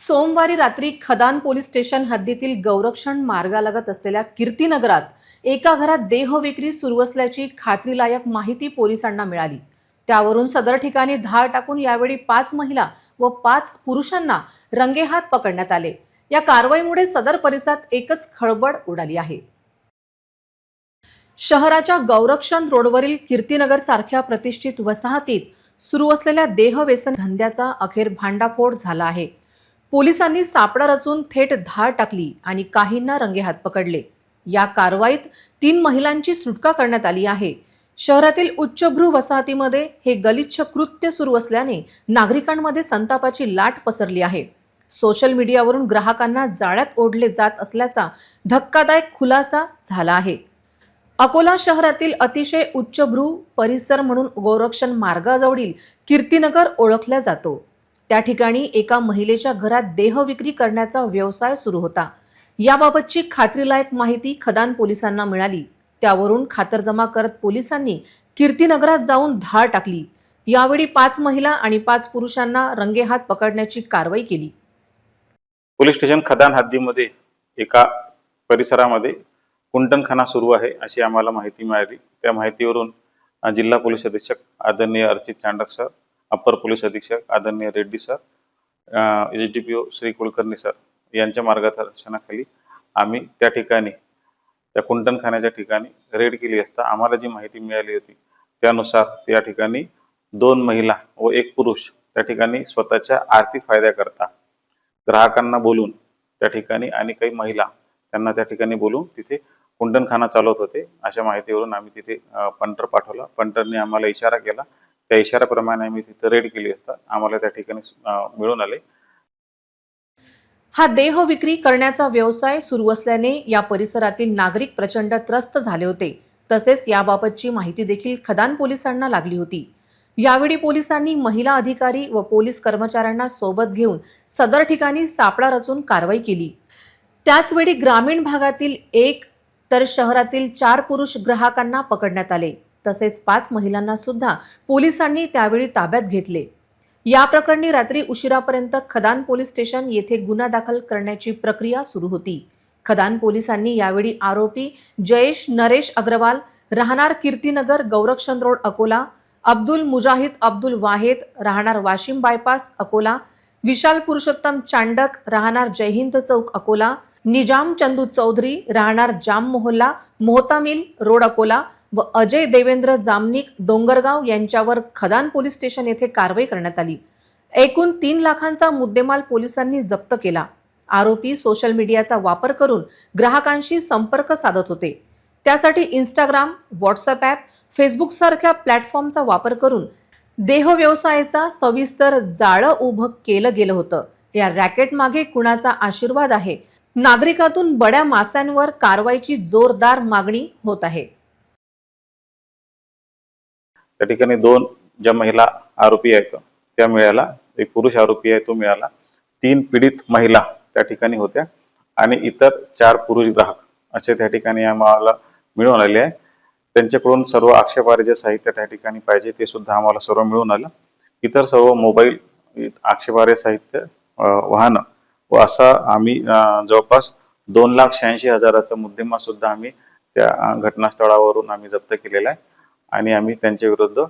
सोमवारी रात्री खदान पोलीस स्टेशन हद्दीतील गौरक्षण मार्गालगत असलेल्या कीर्तीनगरात एका घरात देहविक्री सुरू असल्याची खात्रीलायक माहिती पोलिसांना मिळाली. त्यावरून सदर ठिकाणी धाड टाकून यावेळी पाच महिला व पाच पुरुषांना रंगेहात पकडण्यात आले. या कारवाईमुळे सदर परिसरात एकच खळबळ उडाली आहे. शहराच्या गौरक्षण रोडवरील कीर्तीनगर सारख्या प्रतिष्ठित वसाहतीत सुरू असलेल्या देहव्यसन धंद्याचा अखेर भांडाफोड झाला आहे. पोलिसांनी सापळा रचून थेट धाड टाकली आणि काहींना रंगेहात पकडले. या कारवाईत तीन महिलांची सुटका करण्यात आली आहे. शहरातील उच्चभ्रू वसाहतीमध्ये हे गलिच्छ कृत्य सुरू असल्याने नागरिकांमध्ये संतापाची लाट पसरली आहे. सोशल मीडियावरून ग्राहकांना जाळ्यात ओढले जात असल्याचा धक्कादायक खुलासा झाला आहे. अकोला शहरातील अतिशय उच्चभ्रू परिसर म्हणून गोरक्षण मार्गाजवळील कीर्तीनगर ओळखला जातो. त्या ठिकाणी एका महिलेच्या घरात देह विक्री करण्याचा व्यवसाय सुरू होता. याबाबतची खात्रीलायक माहिती खदान पोलिसांना मिळाली. त्यावरून खातरजमा करत पोलिसांनी कीर्तीनगरात जाऊन धाड टाकली. यावेळी पाच महिला आणि पाच पुरुषांना रंगेहात पकडण्याची कारवाई केली. पोलीस स्टेशन खदान हद्दीमध्ये एका परिसरामध्ये कुंटणखाना सुरू आहे अशी आम्हाला माहिती मिळाली. त्या माहितीवरून जिल्हा पोलीस अधीक्षक आदरणीय अर्चित चांडक सर अप्पर पोलीस अधीक्षक आदरणीय Reddy sir H D P O Shri Kulkarni sir यांच्या मार्गदर्शनाखाली आम्ही त्या ठिकाणी त्या कुंटणखान्याच्या ठिकाणी रेड केली असता आम्हाला जी माहिती मिळाली होती त्यानुसार त्या ठिकाणी दोन महिला व एक पुरुष त्या ठिकाणी स्वतःच्या आर्थिक फायद्याकरता ग्राहकांना बोलून त्या ठिकाणी आणि काही महिला त्यांना त्या ठिकाणी बोलून तिथे कुंडणखाना चालवत होते. अशा माहितीवरून आम्ही तिथे पंटर पाठवला. पंटरने आम्हाला इशारा केला त्या इशाऱ्याप्रमाणे आम्ही तिथं रेड केली असता. आम्हाला त्या ठिकाणी मिळून आले. हा देह विक्री करण्याचा व्यवसाय सुरू असल्याने या परिसरातील नागरिक प्रचंड त्रस्त झाले होते. तसेच याबाबतची माहिती देखील खदान पोलिसांना लागली होती. यावेळी पोलिसांनी महिला अधिकारी व पोलीस कर्मचाऱ्यांना सोबत घेऊन सदर ठिकाणी सापळा रचून कारवाई केली. त्याचवेळी ग्रामीण भागातील एक तर शहरातील चार पुरुष ग्राहकांना पकडण्यात आले. तसेच पाच महिलांना सुद्धा पोलिसांनी त्यावेळी ताब्यात घेतले. या प्रकरणी रात्री उशिरापर्यंत खदान पोलीस स्टेशन येथे गुन्हा दाखल करण्याची प्रक्रिया सुरू होती. खदान पोलिसांनी यावेळी आरोपी जयेश नरेश अग्रवाल राहणार कीर्तीनगर गौरक्षण रोड अकोला अब्दुल मुजाहिद अब्दुल वाहेद राहणार वाशिम बायपास अकोला विशाल पुरुषोत्तम चांडक राहणार जयहिंद चौक अकोला निजाम चंदू चौधरी राहणार जाम मोहल्ला मोहता मिल रोड अकोला व अजय देवेंद्र जामनिक डोंगरगाव यांच्यावर खदान पोलीस स्टेशन येथे कारवाई करण्यात आली. एकूण तीन लाखांचा मुद्देमाल पोलिसांनी जप्त केला. आरोपी सोशल मीडियाचा वापर करून ग्राहकांशी संपर्क साधत होते. त्यासाठी इंस्टाग्राम व्हॉट्सअप ॲप फेसबुक सारख्या प्लॅटफॉर्मचा वापर करून देह व्यवसायाचा सविस्तर जाळं उभं केलं गेलं होतं. या रॅकेट मागे कुणाचा आशीर्वाद आहे? नागरिकातून बड्या मास्यांवर कारवाईची जोरदार मागणी होत आहे. त्या ठिकाणी दोन ज्या महिला आरोपी आहेत त्या मिळाला एक पुरुष आरोपी आहे तो मिळाला. तीन पीडित महिला त्या ठिकाणी होत्या आणि इतर चार पुरुष ग्राहक असे त्या ठिकाणी आम्हाला मिळून आले आहे. त्यांच्याकडून सर्व आक्षेपार्ह जे साहित्य त्या ठिकाणी पाहिजे ते सुद्धा आम्हाला सर्व मिळून आलं. इतर सर्व मोबाईल आक्षेपार्ह साहित्य वाहनं व असा आम्ही जवळपास दोन लाख शहाऐंशी हजाराचा मुद्देमाल सुद्धा आम्ही त्या घटनास्थळावरून आम्ही जप्त केलेला आहे. आणि आम्ही त्यांच्या विरुद्ध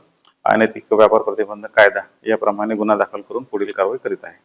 अनैतिक व्यापार प्रतिबंध कायदा याप्रमाणे गुन्हा दाखल करून पुढील कारवाई करीत आहे.